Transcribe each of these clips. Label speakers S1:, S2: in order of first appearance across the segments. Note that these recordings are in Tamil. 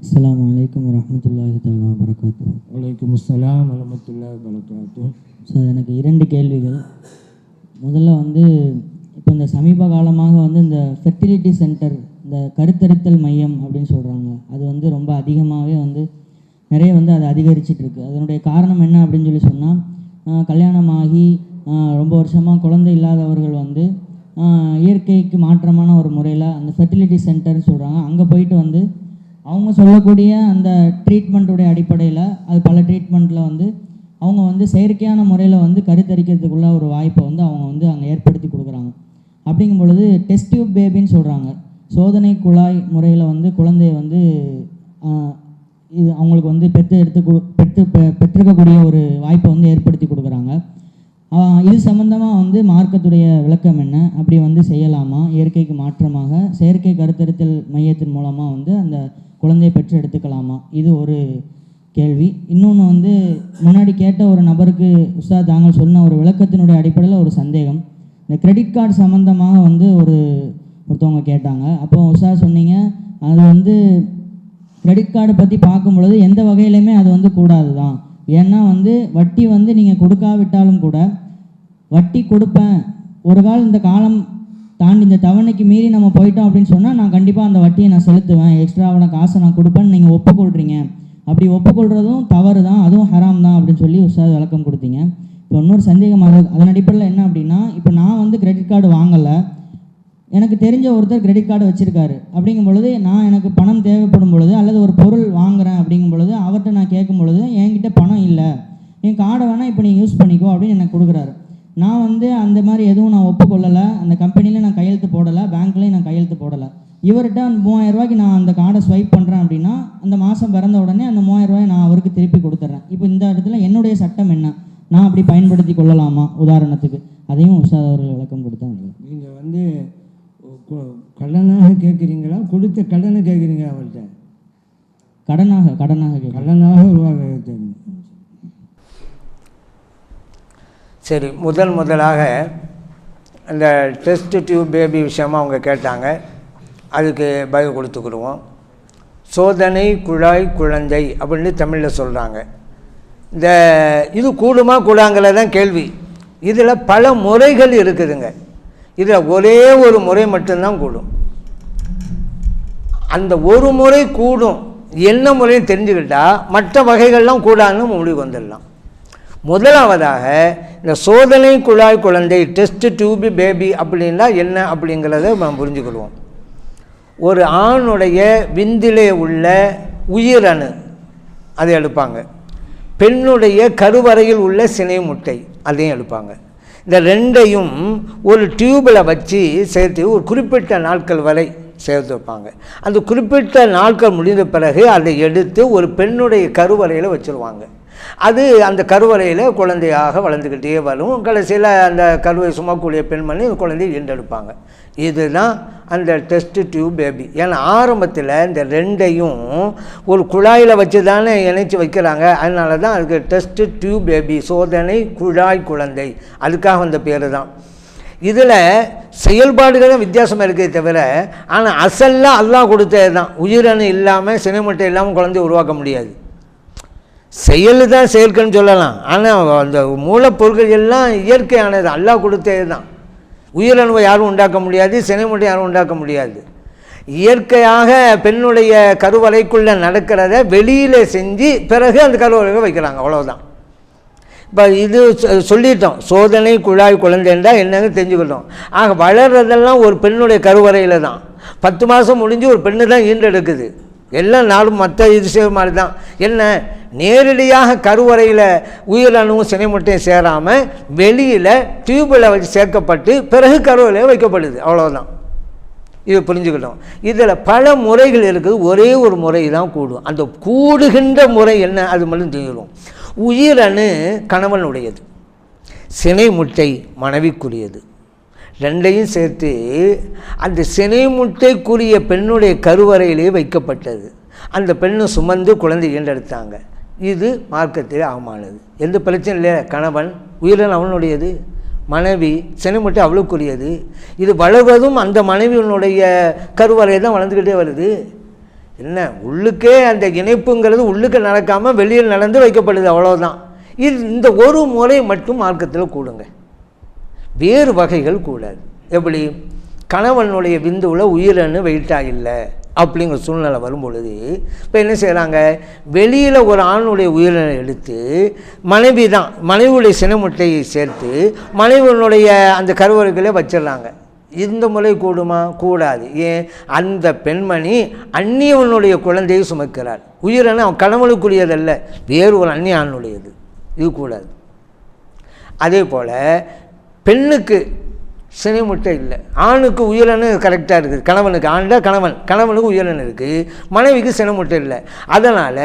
S1: அஸ்ஸலாமு அலைக்கும் வரஹ்மத்துல்லாஹி தஆலா வபரகாத்துஹு
S2: வலைக்கும் அஸ்ஸலாம் வரமத்துல்லா வரகாத்து
S1: சார் எனக்கு இரண்டு கேள்விகள். முதல்ல வந்து இப்போ இந்த சமீப காலமாக வந்து இந்த ஃபெர்டிலிட்டி சென்டர் இந்த கருத்தரித்தல் மையம் அப்படின்னு சொல்கிறாங்க அது வந்து ரொம்ப அதிகமாகவே வந்து நிறைய வந்து அது அதிகரிச்சிட்டு இருக்கு. அதனுடைய காரணம் என்ன அப்படின்னு சொல்லி சொன்னால் கல்யாணமாகி ரொம்ப வருஷமாக குழந்தை இல்லாதவர்கள் வந்து இயற்கைக்கு மாற்றமான ஒரு முறையில் அந்த ஃபெர்டிலிட்டி சென்டர்னு சொல்கிறாங்க அங்கே போயிட்டு வந்து அவங்க சொல்லக்கூடிய அந்த ட்ரீட்மெண்ட்டுடைய அடிப்படையில் அது பல ட்ரீட்மெண்ட்டில் வந்து அவங்க வந்து செயற்கையான முறையில் வந்து கருத்தரிக்கிறதுக்குள்ள ஒரு வாய்ப்பை வந்து அவங்க வந்து அங்கே ஏற்படுத்தி கொடுக்குறாங்க. அப்படிங்கும் பொழுது டெஸ்ட் டியூப் பேபின்னு சொல்கிறாங்க சோதனை குழாய் முறையில் வந்து குழந்தைய வந்து இது அவங்களுக்கு வந்து பெற்று எடுத்து கொடு பெற்று பெ- பெற்றிருக்கக்கூடிய ஒரு வாய்ப்பை வந்து ஏற்படுத்தி கொடுக்குறாங்க. இது சம்பந்தமாக வந்து மார்க்கத்துடைய விளக்கம் என்ன? அப்படி வந்து செய்யலாமா? இயற்கைக்கு மாற்றமாக செயற்கை கருத்தரித்தல் மையத்தின் மூலமாக வந்து அந்த குழந்தையை பெற்று எடுத்துக்கலாமா? இது ஒரு கேள்வி. இன்னொன்று வந்து முன்னாடி கேட்ட ஒரு நபருக்கு உஷா தாங்கள் சொன்ன ஒரு விளக்கத்தினுடைய அடிப்படையில் ஒரு சந்தேகம். இந்த கிரெடிட் கார்டு சம்மந்தமாக வந்து ஒரு ஒருத்தவங்க கேட்டாங்க. அப்போ உஷா சொன்னீங்க அது வந்து கிரெடிட் கார்டு பற்றி பார்க்கும்பொழுது எந்த வகையிலுமே அது வந்து கூடாது தான் ஏன்னா வந்து வட்டி வந்து நீங்கள் கொடுக்காவிட்டாலும் கூட வட்டி கொடுப்பேன். ஒரு கால் இந்த காலம் தாண்டி இந்த தவணைக்கு மீறி நம்ம போயிட்டோம் அப்படின்னு சொன்னால் நான் கண்டிப்பாக அந்த வட்டியை நான் செலுத்துவேன். எக்ஸ்ட்ராவான காசை நான் கொடுப்பேன்னு நீங்கள் ஒப்புக்கொள்கிறீங்க அப்படி ஒப்புக்கொள்கிறதும் தவறு தான் அதுவும் ஹராம் தான் அப்படின்னு சொல்லி உஸ்தாத் விளக்கம் கொடுத்தீங்க. இப்போ இன்னொரு சந்தேகம் அது அதன் அடிப்படையில் என்ன அப்படின்னா இப்போ நான் வந்து கிரெடிட் கார்டு வாங்கலை. எனக்கு தெரிஞ்ச ஒருத்தர் கிரெடிட் கார்டு வச்சுருக்காரு. அப்படிங்கும் பொழுது நான் எனக்கு பணம் தேவைப்படும் பொழுது அல்லது ஒரு பொருள் வாங்குறேன் அப்படிங்கும் பொழுது அவர்கிட்ட நான் கேட்கும் பொழுது என்கிட்ட பணம் இல்லை. என் கார்டை வேணால் இப்போ நீங்கள் யூஸ் பண்ணிக்கோ அப்படின்னு எனக்கு கொடுக்குறாரு. நான் வந்து அந்த மாதிரி எதுவும் நான் ஒப்புக்கொள்ளலை. அந்த கம்பெனியில் நான் கையெழுத்து போடலை. பேங்க்லேயும் நான் கையெழுத்து போடலை. இவர்கிட்ட அந்த மூவாயிரம் ரூபாய்க்கு நான் அந்த கார்டை ஸ்வைப் பண்ணுறேன் அப்படின்னா அந்த மாதம் பிறந்த உடனே அந்த மூவாயிரம் ரூபாய் நான் அவருக்கு திருப்பி கொடுத்துட்றேன். இப்போ இந்த இடத்துல என்னுடைய சட்டம் என்ன? நான் அப்படி பயன்படுத்தி கொள்ளலாமா? உதாரணத்துக்கு. அதையும் உஷாத் அவர்கள் விளக்கம் கொடுத்தாங்க.
S2: நீங்கள் வந்து கடனாக கேட்குறீங்களா? கொடுத்த கடனை கேட்குறீங்க அவர்கிட்ட
S1: கடனாக கடனாக
S2: கடனாக உருவாக தெரியும்
S3: சரி முதல் முதலாக இந்த டெஸ்ட் டியூப் பேபி விஷயமாக அவங்க கேட்டாங்க. அதுக்கு பதில் கொடுத்துக்கிடுவோம். சோதனை குழாய் குழந்தை அப்படின்னு தமிழில் சொல்கிறாங்க இந்த இது கூடுமா கூடாங்கிற தான் கேள்வி. இதில் பல முறைகள் இருக்குதுங்க. இதில் ஒரே ஒரு முறை மட்டும்தான் கூடும். அந்த ஒரு முறை கூடும். என்ன முறையும் தெரிஞ்சுக்கிட்டால் மற்ற வகைகள்லாம் கூடாதுன்னு முடிவு வந்துடலாம். முதலாவதாக இந்த சோதனை குழாய் குழந்தை டெஸ்ட் டியூபி பேபி அப்படின்னா என்ன அப்படிங்கிறத நம்ம புரிஞ்சுக்கொள்வோம். ஒரு ஆணுடைய விந்திலே உள்ள உயிரணு அதை எடுப்பாங்க. பெண்ணுடைய கருவறையில் உள்ள சினை முட்டை அதையும் எடுப்பாங்க. இந்த ரெண்டையும் ஒரு டியூபில் வச்சு சேர்த்து ஒரு குறிப்பிட்ட நாட்கள் வரை சேர்த்து வைப்பாங்க. அந்த குறிப்பிட்ட நாட்கள் முடிந்த பிறகு அதை எடுத்து ஒரு பெண்ணுடைய கருவறையில் வச்சுருவாங்க. அது அந்த கருவறையில் குழந்தையாக வளர்ந்துக்கிட்டே வரும். கடைசியில் அந்த கருவை சுமக்கூடிய பெண்மணி குழந்தையை ஈண்டெடுப்பாங்க. இதுதான் அந்த டெஸ்ட் டியூப் பேபி. ஏன்னா ஆரம்பத்தில் இந்த ரெண்டையும் ஒரு குழாயில் வச்சு தானே இணைச்சி வைக்கிறாங்க. அதனால தான் அதுக்கு டெஸ்ட் டியூப் பேபி சோதனை குழாய் குழந்தை. அதுக்காக வந்த பேர் தான் இதில் செயல்பாடுகளும் வித்தியாசமாக இருக்கே தவிர ஆனால் அசல்லாம் அல்லாஹ் கொடுத்தது தான் உயிரணு இல்லாமல் சினைமுட்டை இல்லாமல் குழந்தைய உருவாக்க முடியாது. செயல் தான் செயற்கைன்னு சொல்லலாம். ஆனால் அந்த மூலப்பொருட்கள் எல்லாம் இயற்கையானது. அல்லாஹ் கொடுத்தது தான் உயிரணுவை யாரும் உண்டாக்க முடியாது சினைமுட்டை யாரும் உண்டாக்க முடியாது. இயற்கையாக பெண்ணுடைய கருவறைக்குள்ளே நடக்கிறத வெளியில் செஞ்சு பிறகு அந்த கருவறையை வைக்கிறாங்க. அவ்வளோதான் இப்போ இது சொல்லிட்டோம். சோதனை குழாய் குழந்தைன்றா என்னன்னு தெரிஞ்சுக்கிட்டோம். ஆக வளர்றதெல்லாம் ஒரு பெண்ணுடைய கருவறையில் தான். பத்து மாதம் முடிஞ்சு ஒரு பெண்ணு தான் ஈண்டெடுக்குது எல்லாம் நாளும் மற்ற இது செய்கிற மாதிரி தான். என்ன? நேரடியாக கருவறையில் உயிரணுவும் சினைமுட்டையும் சேராமல் வெளியில் டியூபில் வச்சு சேர்க்கப்பட்டு பிறகு கருவறையில் வைக்கப்படுது. அவ்வளோதான் இதை புரிஞ்சுக்கிட்டோம் இதில் பல முறைகள் இருக்குது. ஒரே ஒரு முறை தான் கூடும். அந்த கூடுகின்ற முறை என்ன? அது மட்டும் தெரிஞ்சிடும் உயிரணு கணவனுடையது. சினை முட்டை மனைவிக்குரியது. ரெண்டையும் சேர்த்து அந்த சினைமுட்டைக்குரிய பெண்ணுடைய கருவறையிலேயே வைக்கப்பட்டது. அந்த பெண்ணை சுமந்து குழந்தை ஈண்டெடுத்தாங்க இது மார்க்கத்தில் அவமானது. எந்த பிரச்சனையும் இல்லை கணவன் உயிரன் அவனுடையது. மனைவி சினைமுட்டை அவளுக்குரியது. இது வளர்வதும் அந்த மனைவியினுடைய கருவறையை தான் வளர்ந்துக்கிட்டே வருது. என்ன? உள்ளுக்கே அந்த இணைப்புங்கிறது உள்ளுக்கு நடக்காமல் வெளியில் நடந்து வைக்கப்படுது அவ்வளோதான் இது இந்த ஒரு முறை மட்டும் மார்க்கத்தில் கூடுங்க. வேறு வகைகள் கூடாது எப்படி? கணவனுடைய விந்துவில் உயிரன்னு வெயிட்டாக இல்லை அப்படிங்கிற சூழ்நிலை வரும்பொழுது இப்போ என்ன செய்கிறாங்க வெளியில் ஒரு ஆணுடைய உயிரினை எடுத்து மனைவி தான் மனைவியுடைய சினமுட்டையை சேர்த்து மனைவியினுடைய அந்த கருவறைகளே வச்சிடுறாங்க. இந்த முறை கூடுமா? கூடாது. ஏன்? அந்த பெண்மணி அந்நியவனுடைய குழந்தையை சுமக்கிறார் உயிரணு அவன் கணவனுக்குரியதல்ல வேறு ஒரு அந்நிய ஆணுடையது. இது கூடாது. அதே போல் பெண்ணுக்கு சினைமுட்டை இல்லை. ஆணுக்கு உயிரணு கரெக்டாக இருக்குது. கணவனுக்கு ஆண்டா கணவன் கணவனுக்கு உயிரணு இருக்குது மனைவிக்கு சினமுட்டை இல்லை. அதனால்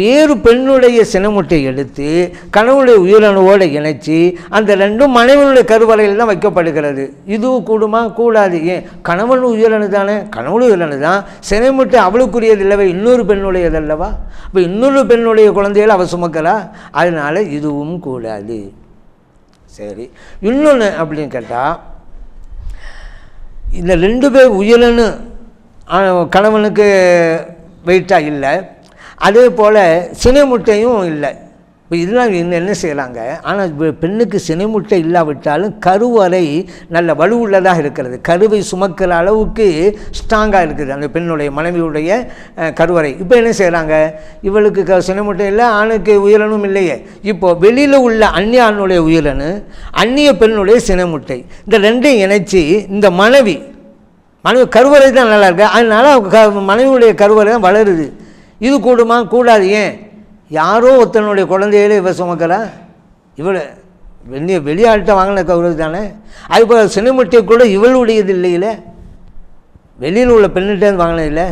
S3: வேறு பெண்ணுடைய சினமுட்டை எடுத்து கணவனுடைய உயிரணுவோடு இணைச்சி அந்த ரெண்டும் மனைவனுடைய கருவறையில் தான் வைக்கப்படுகிறது. இதுவும் கூடுமா? கூடாது. ஏன்? கணவன் உயிரணு தானே? கணவனும் உயிரணு தான். சினைமுட்டை அவளுக்குரியது இல்லவே இன்னொரு பெண்ணுடையது அல்லவா? இப்போ இன்னொரு பெண்ணுடைய குழந்தைகள் அவள் சுமக்கிறா அதனால் இதுவும் கூடாது. சரி. இன்னொன்று அப்படின்னு கேட்டால் இந்த ரெண்டு பேர் உயிரினு கணவனுக்கு வெயிட்டாக இல்லை. அதே போல் சினைமுட்டையும் இல்லை. இப்போ இதெல்லாம் இன்னும் என்ன செய்கிறாங்க ஆனால் பெண்ணுக்கு சினைமுட்டை இல்லாவிட்டாலும் கருவறை நல்ல வலுவுள்ளதாக இருக்கிறது. கருவை சுமக்கிற அளவுக்கு ஸ்ட்ராங்காக இருக்குது. அந்த பெண்ணுடைய மனைவியுடைய கருவறை. இப்போ என்ன செய்கிறாங்க இவளுக்கு க சினைமுட்டை இல்லை ஆணுக்கு உயிரணும் இல்லையே. இப்போது வெளியில் உள்ள அந்நிய ஆணுடைய உயிரணு அந்நிய பெண்ணுடைய சினைமுட்டை. இந்த ரெண்டையும் இணைச்சி இந்த மனைவி மனைவி கருவறை தான் நல்லா இருக்கு. அதனால அவங்க க மனைவியுடைய கருவறை தான் வளருது. இது கூடுமா? கூடாது. ஏன்? யாரோ ஒருத்தனுடைய குழந்தையில இவ சுமக்கிறா இவள் வெளியே வெளியாள்கிட்ட வாங்கின கௌரவம் தானே? அதுபோல் சினிமுட்டை கூட இவளுடையது இல்லையில. வெளியில் உள்ள பெண்ணிட்டேருந்து வாங்கினதில்ல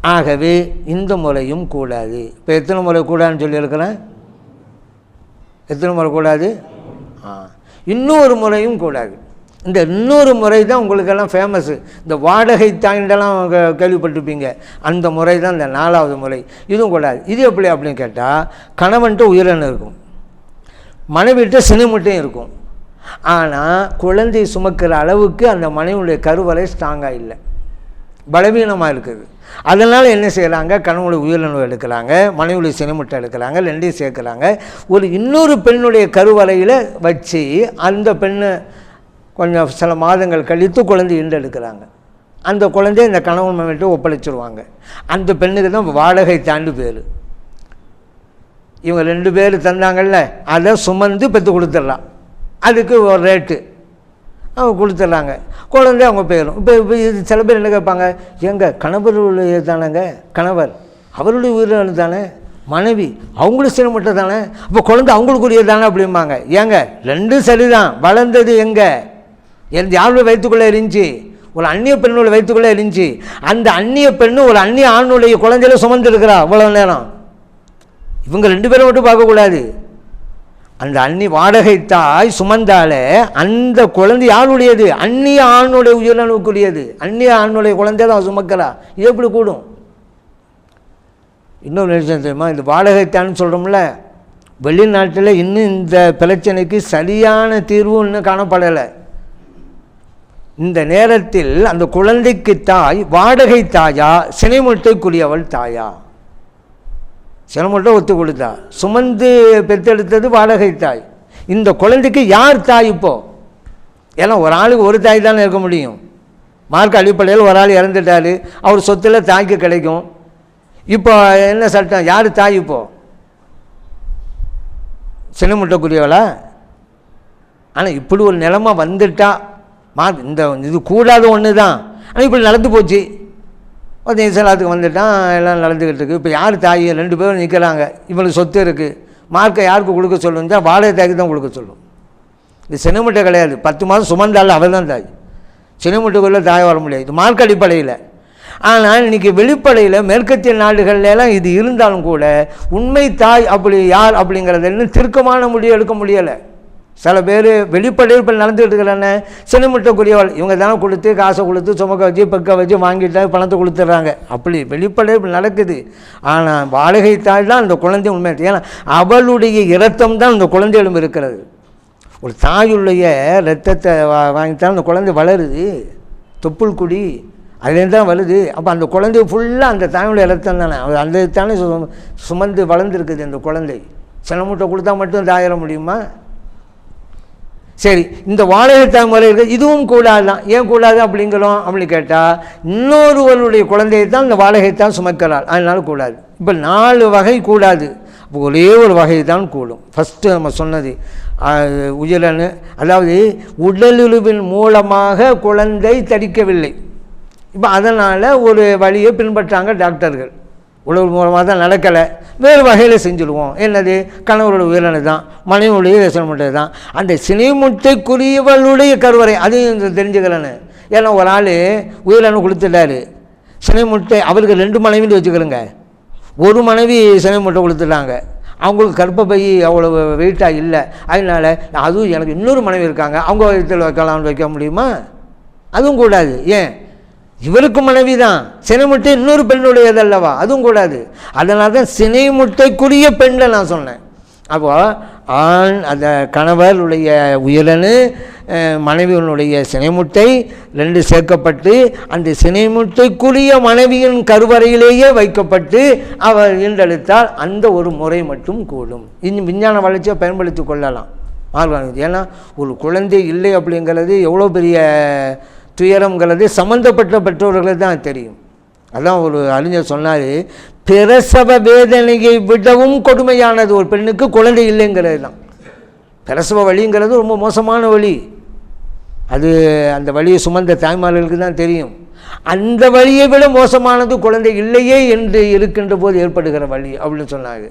S3: ஆகவே இந்த முறையும் கூடாது. இப்போ எத்தனை முறை கூடாதுன்னு சொல்லியிருக்கிறேன் எத்தனை முறை கூடாது? ஆ. இன்னொரு முறையும் கூடாது. இந்த இன்னொரு முறை தான் உங்களுக்கெல்லாம் ஃபேமஸ்ஸு இந்த வாடகை தாண்டெல்லாம் கேள்விப்பட்டிருப்பீங்க. அந்த முறை தான் இந்த நாலாவது முறை. இதுவும் கூடாது இது எப்படி அப்படின்னு கேட்டால் கணவன்ட்டு உயிரினம் இருக்கும். மனைவிட்ட சினிமட்டும் இருக்கும். ஆனால் குழந்தை சுமக்கிற அளவுக்கு அந்த மனைவியுடைய கருவறை ஸ்ட்ராங்காக இல்லை. பலவீனமாக இருக்குது. அதனால் என்ன செய்கிறாங்க கணவனுடைய உயிரிழவு எடுக்கிறாங்க மனைவியுடைய சினிமுட்டை எடுக்கிறாங்க ரெண்டையும் சேர்க்குறாங்க. ஒரு இன்னொரு பெண்ணுடைய கருவறையில் வச்சு அந்த பெண்ணை கொஞ்சம் சில மாதங்கள் கழித்து குழந்தை ஈண்டெடுக்கிறாங்க. அந்த குழந்தைய இந்த கணவன் மனைவிட்டு ஒப்படைச்சிருவாங்க. அந்த பெண்ணுக்கு தான் வாடகை தாண்டு பேர். இவங்க ரெண்டு பேர் தந்தாங்கல்ல அதை சுமந்து பெற்று கொடுத்துடலாம். அதுக்கு ஒரு ரேட்டு அவங்க கொடுத்துட்றாங்க. குழந்தை அவங்க போயிடும். இப்போ இப்போ இது சில பேர் என்ன கேட்பாங்க? எங்கள் கணவருடைய தானேங்க? கணவர். அவருடைய உயிரிழந்து தானே? மனைவி. அவங்களும் சிரமப்பட்ட தானே? அப்போ குழந்தை அவங்களுக்குரிய தானே அப்படிம்பாங்க. ஏங்க ரெண்டும் சரிதான். வளர்ந்தது எங்கே? எந்த யாருடைய வயிற்றுக்குள்ளே இருந்துச்சு ஒரு அந்நிய பெண்ணுடைய வயிற்றுக்குள்ளே இருந்துச்சு அந்த அந்நிய பெண்ணு ஒரு அந்நிய ஆணுடைய குழந்தையில சுமந்துருக்கிறா இவ்வளோ நேரம். இவங்க ரெண்டு பேரும் மட்டும் பார்க்கக்கூடாது. அந்த அன்னி வாடகை தாய் சுமந்தாலே அந்த குழந்தை யாருடையது? அந்நிய ஆணுடைய உயிரினவுக்குரியது அந்நிய ஆணுடைய குழந்தை தான் சுமக்கிறா. இது எப்படி கூடும்? இன்னொரு விஷயம் தெரியுமா? இந்த வாடகைத்தான்னு சொல்கிறோம்ல வெளிநாட்டில் இன்னும் இந்த பிரச்சனைக்கு சரியான தீர்வு இன்னும் காணப்படலை. இந்த நேரத்தில் அந்த குழந்தைக்கு தாய் வாடகை தாயா சினைமுட்டைக்குரியவள் தாயா? சினமுட்டை ஒத்து கொடுத்தா. சுமந்து பெற்றெடுத்தது வாடகை தாய். இந்த குழந்தைக்கு யார் தாய் இப்போ? ஏன்னா ஒரு ஆளுக்கு ஒரு தாய் தானே இருக்க முடியும். மார்க் அடிப்படையில் ஒரு ஆள் இறந்துட்டார். அவர் சொத்துல தாய்க்கு கிடைக்கும். இப்போ என்ன சட்டம்? யார் தாய் இப்போ? சின்னமுட்டைக்குரியவளா ஆனால் இப்படி ஒரு நிலமை வந்துட்டா மா இந்த இது கூடாத ஒன்று தான் ஆனால் இப்படி நடந்து போச்சு. பத்து இசலாத்துக்கு வந்துட்டான் எல்லாம் நடந்துக்கிட்டு இருக்கு. இப்போ யார் தாய்? ரெண்டு பேரும் நிற்கிறாங்க இவளுக்கு சொத்து இருக்குது மார்க்கை யாருக்கு கொடுக்க சொல்லுன்னு வாடகை தாய்க்கு தான் கொடுக்க சொல்லும். இது சினிமட்டை கிடையாது. பத்து மாதம் சுமந்தாலும் அவள் தான் தாய். சினிமட்டுக்குள்ளே தாய் வர முடியாது. இது மார்க் அடிப்படையில். ஆனால் இன்றைக்கி வெளிப்படையில் மேற்கத்திய நாடுகள்லாம் இது இருந்தாலும் கூட உண்மை தாய் அப்படி யார் அப்படிங்கிறத இன்னும் திருக்கமான முடிவு எடுக்க முடியலை. சில பேர் வெளிப்படையில் இப்போ நடந்துகிட்டு இருக்கிறானே சின்னமுட்டைக்குரியவள் இவங்க தானே கொடுத்து காசை கொடுத்து சுமக்க வச்சு பக்க வச்சு வாங்கிட்டு பணத்தை கொடுத்துட்றாங்க. அப்படி வெளிப்படையில் நடக்குது. ஆனால் வாடகை தாய் தான் அந்த குழந்தை உண்மை. ஏன்னா அவளுடைய இரத்தம் தான் அந்த குழந்தைகளும் இருக்கிறது. ஒரு தாயுடைய ரத்தத்தை வா வாங்கித்தான் அந்த குழந்தை வளருது. தொப்புள் குடி அதுலேருந்து தான் வருது. அப்போ அந்த குழந்தை ஃபுல்லாக அந்த தாயுடைய ரத்தம் தானே. அது அந்த தானே சுமந்து வளர்ந்துருக்குது அந்த குழந்தை. சில மூட்டை கொடுத்தா மட்டும் தாயிட முடியுமா? சரி இந்த வாடகை முறை இருக்குது இதுவும் கூடாது தான் ஏன் கூடாது அப்படிங்கிறோம் அப்படின்னு கேட்டால் இன்னொருவருடைய குழந்தையை தான் இந்த வாடகைத்தான் சுமக்கிறாள். அதனால கூடாது இப்போ நாலு வகை கூடாது அப்போ ஒரே ஒரு வகை தான் கூடும் ஃபஸ்ட்டு நம்ம சொன்னது உயிரனு அதாவது உடலுறவின் மூலமாக குழந்தை தடிக்கவில்லை. இப்போ அதனால் ஒரு வழியை பின்பற்றாங்க டாக்டர்கள். உழவு மூலமாக தான் நடக்கலை. வேறு வகையில் செஞ்சுடுவோம். என்னது? கணவரோட உயிரணு தான் மனைவியுடைய தான். அந்த சினைமுட்டைக்குரியவளுடைய கருவறை அதையும் தெரிஞ்சுக்கிறேன்னு ஏன்னா ஒரு ஆள் உயிரினு கொடுத்துட்டாரு. சினைமுட்டை அவருக்கு ரெண்டு மனைவின்னு வச்சுக்கிறோங்க ஒரு மனைவி சினைமுட்டை கொடுத்துட்டாங்க. அவங்களுக்கு கற்பப்பை அவ்வளோ வெயிட்டாக இல்லை. அதனால் அதுவும் எனக்கு இன்னொரு மனைவி இருக்காங்க. அவங்க வைக்கலாம்னு வைக்க முடியுமா? அதுவும் கூடாது. ஏன்? இவருக்கு மனைவி தான் சினை முட்டை இன்னொரு பெண்ணுடையது அல்லவா அதுவும் கூடாது. அதனால தான் சினை முட்டைக்குரிய பெண்ணை நான் சொன்னேன். அப்போ ஆண் அந்த கணவருடைய உயிரணு மனைவியனுடைய மனைவியினுடைய சினைமுட்டை ரெண்டு சேர்க்கப்பட்டு அந்த சினைமுட்டைக்குரிய மனைவியின் கருவறையிலேயே வைக்கப்பட்டு அவர் ஈண்டெடுத்தால் அந்த ஒரு முறை மட்டும் கூடும். இன்னும் விஞ்ஞான வளர்ச்சியை பயன்படுத்தி கொள்ளலாம். மார்க்கம் ஏன்னா ஒரு குழந்தை இல்லை அப்படிங்கிறது எவ்வளோ பெரிய துயரங்கிறது சம்மந்தப்பட்ட பெற்றோர்களுக்கு தான் தெரியும். அதான் ஒரு அறிஞர் சொன்னார் பிரசவ வேதனையை விடவும் கொடுமையானது ஒரு பெண்ணுக்கு குழந்தை இல்லைங்கிறது தான். பிரசவ வலிங்கிறது ரொம்ப மோசமான வழி. அது அந்த வழியை சுமந்த தாய்மார்களுக்கு தான் தெரியும். அந்த வழியை விட மோசமானது குழந்தை இல்லையே என்று இருக்கின்ற போது ஏற்படுகிற வழி அப்படின்னு சொன்னாங்க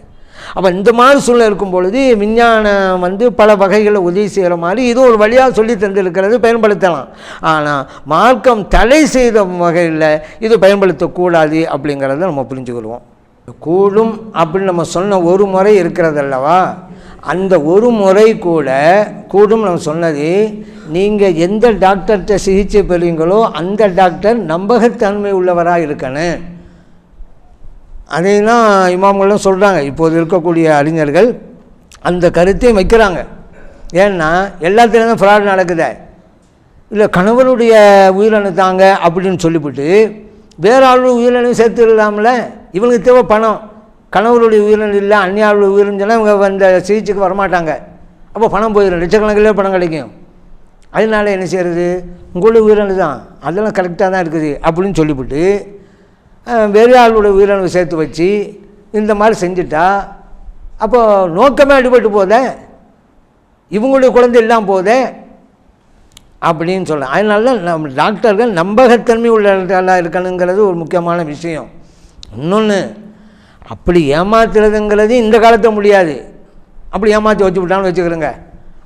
S3: அப்போ இந்த மாதிரி சூழ்நிலை இருக்கும் பொழுது விஞ்ஞானம் வந்து பல வகைகளை உதவி செய்கிற மாதிரி இது ஒரு வழியாக சொல்லி தந்திருக்கிறது பயன்படுத்தலாம். ஆனால் மார்க்கம் தடை செய்த வகையில் இது பயன்படுத்தக்கூடாது அப்படிங்கிறத நம்ம புரிஞ்சுக்கிடுவோம். கூடும் அப்படின்னு நம்ம சொன்ன ஒரு முறை இருக்கிறதல்லவா அந்த ஒரு முறை கூட கூடும் நம்ம சொன்னது நீங்கள் எந்த டாக்டர்கிட்ட சிகிச்சை பெறுவீங்களோ அந்த டாக்டர் நம்பகத்தன்மை உள்ளவராக இருக்கணும். அதையும் இமாம்களும் சொல்கிறாங்க இப்போது இருக்கக்கூடிய அறிஞர்கள் அந்த கருத்தையும் வைக்கிறாங்க. ஏன்னா எல்லாத்துலேயும் தான் ஃப்ராட் நடக்குதே. இல்லை கணவருடைய உயிரணு தாங்க அப்படின்னு சொல்லிவிட்டு வேற ஆளோட சேர்த்து சேர்த்துடலாம்ல? இவங்களுக்கு தேவை பணம். கணவருடைய உயிரினம் இல்லை அந்நியாருடைய உயிரினம் சொன்னால் இவங்க அந்த சிகிச்சைக்கு வரமாட்டாங்க. அப்போ பணம் போயிடும். லட்சக்கணக்கிலே பணம் கிடைக்கும். அதனால என்ன செய்கிறது உங்களுடைய உயிரணு தான் அதெல்லாம் கரெக்டாக தான் இருக்குது அப்படின்னு சொல்லிவிட்டு வெறும் வேறு ஆளுடைய உயிரணு சேர்த்து வச்சு இந்த மாதிரி செஞ்சுட்டா அப்போ நோக்கமே அடிபட்டு போதே இவங்களுடைய குழந்தை இல்லாமல் போதே அப்படின்னு சொல்கிறேன் அதனால தான் நம்ம டாக்டர்கள் நம்பகத்தன்மை உள்ளதாக இருக்கணுங்கிறது ஒரு முக்கியமான விஷயம். இன்னொன்று அப்படி ஏமாத்துறதுங்கிறது இந்த காலத்தை முடியாது. அப்படி ஏமாற்றி வச்சு விட்டான்னு வச்சுக்கிறோங்க.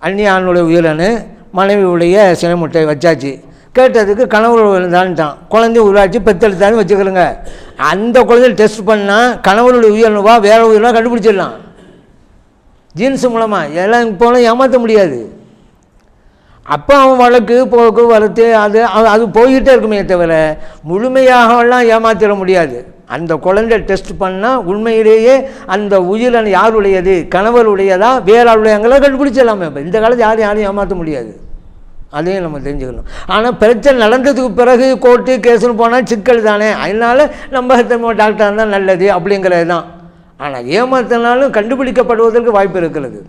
S3: அந்நிய ஆணுடைய உயிரனு மனைவியுடைய சினைமுட்டை வச்சாச்சு. கேட்டதுக்கு கணவர் விழுந்தான்ட்டான் குழந்தை உருவாச்சு பெத்தெடுத்தான்னு வச்சுக்கிறோங்க அந்த குழந்தைய டெஸ்ட் பண்ணால் கணவருடைய உயிரணுவா வேற உயிரினா கண்டுபிடிச்சிடலாம். ஜீன்ஸ் மூலமாக எல்லாம் போனால் ஏமாற்ற முடியாது. அப்போ அவன் வழக்கு போக்கு வரத்து அது அது- அது போய்கிட்டே இருக்குமே தவிர முழுமையாகலாம் ஏமாத்திட முடியாது. அந்த குழந்தை டெஸ்ட் பண்ணால் உண்மையிலேயே அந்த உயிரன் யாருடையது? கணவருடையதா? வேறாளுடையங்களா கண்டுபிடிச்சிடலாமே இப்போ இந்த காலத்தில் யாரும் யாரையும் ஏமாற்ற முடியாது. அதையும் நம்ம தெரிஞ்சுக்கணும். ஆனால் பிரச்சனை நடந்ததுக்கு பிறகு கோர்ட்டு கேஸுன்னு போனால் சிக்கல் தானே. அதனால் நம்ம டாக்டர் இருந்தால் நல்லது அப்படிங்கிறது தான் ஆனால் ஏமாத்தினாலும் கண்டுபிடிக்கப்படுவதற்கு வாய்ப்பு இருக்கிறது.